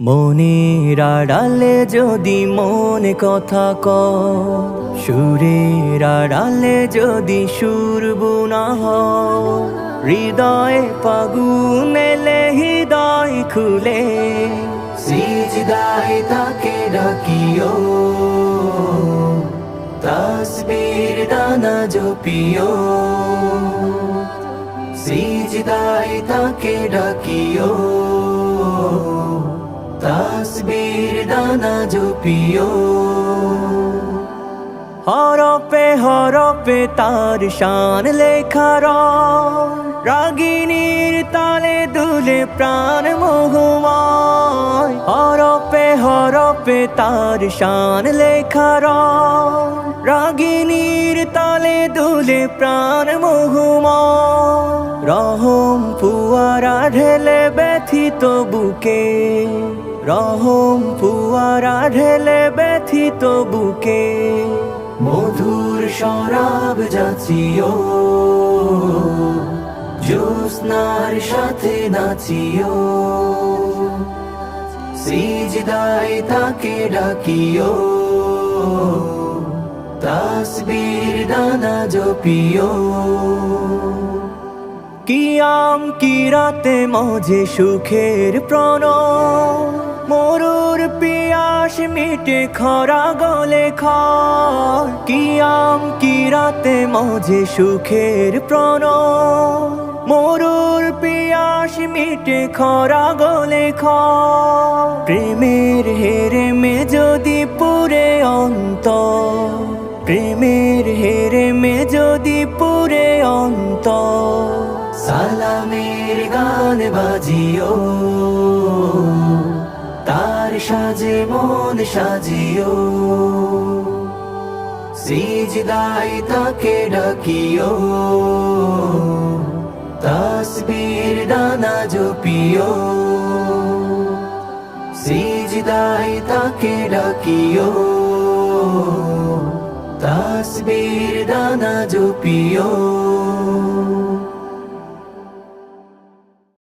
মনের আড়ালে যদি মনে কথা ক সুরের আড়ালে যদি সুর বুনা হৃদয়ে এলে হৃদয় খুলে, সিজদায় তাকে ডাকিও, তসবির দানা জপিও, সিজদায় তাকে ডাকিও। দানা জপিও হরপে হরপে তার শান লেখার রাগিনীর তালে দুলে প্রাণ মোহময়। হরপে হরপে তার শান লেখার রাগিনীর তালে দুলে প্রাণ মোহময়। রহম পুয়ারা ঢেলে ব্যথিত বুকে। রহম পুয়ারা ঢেলে ব্যথিত বুকে, মধুর শরাব যাচিও, জ্যোৎস্নার সাথে নাচিও। সিজদায় তাকে ডাকিও, তাসবীর দানা জপিও। কিয়াম কিরাতে মজে সুখের প্রণ মরুর পিয়াস মিটে খরা গলে খর। কিয়াম কিরাতে মজে সুখের প্রণ মরুর পিয়াস মিটে খরা গলে খর। প্রেমের হেরে মে যদি পুরে অন্ত প্রেমের হেরে মে যদি পুরে অন্ত সালামের গান বাজিও। তার সাজে মন সাজিও। সিজদাই তাকে ডাকিও। তসবির দানা জপিও। সিজদাই তাকে ডাকিও। তসবির দানা জপিও।